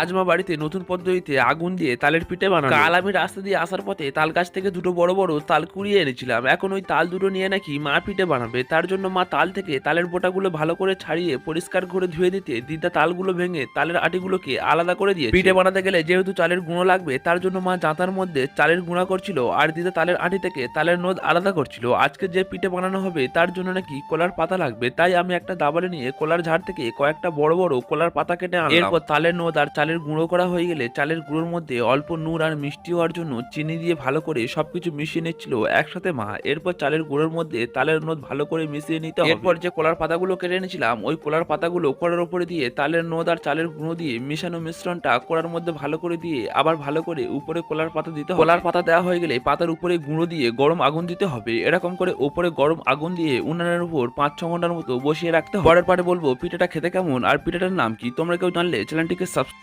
আজ মা বাড়িতে নতুন পদ্ধতিতে আগুন দিয়ে তালের পিঠে বানানো কাল আমি রাস্তা দিয়ে আসার পথে তাল গাছ থেকে দুটো বড় বড় তাল কুড়িয়ে এনেছিলাম। এখন ওই তাল দুটো নিয়ে নাকি মা পিঠে বানাবে। তার জন্য মা তাল থেকে তালের বোটাগুলো ভালো করে ছাড়িয়ে পরিষ্কার করে ধুয়ে দিতে দিদা তালগুলো ভেঙে তালের আটিগুলোকে আলাদা করে দিয়ে পিঠে বানাতে গেলে যেহেতু চালের গুঁড়ো লাগবে তার জন্য মা জাঁতার মধ্যে চালের গুঁড়া করছিল আর দিদা তালের আটি থেকে তালের নোদ আলাদা করছিল। আজকে যে পিঠে বানানো হবে তার জন্য নাকি কলার পাতা লাগবে। তাই আমি একটা দাবালে নিয়ে কলার ঝাড় থেকে কয়েকটা বড় বড় কলার পাতা কেটে আনলাম। এরপর তালের নোদ আর চালের গুঁড়ো করা হয়ে গেলে চালের গুঁড়োর মধ্যে অল্প নুন আর মিষ্টি হওয়ার জন্য চিনি দিয়ে ভালো করে সবকিছু মিশিয়ে নিচ্ছিল একসাথে মা। এরপর চালের গুঁড়োর মধ্যে তালের নোদ ভালো করে মিশিয়ে নিতে এরপর যে কলার পাতাগুলো কেটে এনেছিলাম, ওই কলার পাতাগুলো কলার উপরে দিয়ে তালের নোদ আর চালের গুঁড়ো দিয়ে মিশানো মিশ্রণটা কলার মধ্যে ভালো করে দিয়ে আবার ভালো করে উপরে কলার পাতা দিতে কলার পাতা দেওয়া হয়ে গেলে পাতার উপরে গুঁড়ো দিয়ে গরম আগুন দিতে হবে। এরকম করে উপরে গরম আগুন দিয়ে উনানের উপর পাঁচ ছ ঘণ্টার মতো বসিয়ে রাখতে হবে। পরের পারে বলব, পিঠাটা খেতে কেমন আর পিঠাটার নাম কি? তোমরা কেউ জানলে চ্যানেলটিকে সাবস্ক্রাইব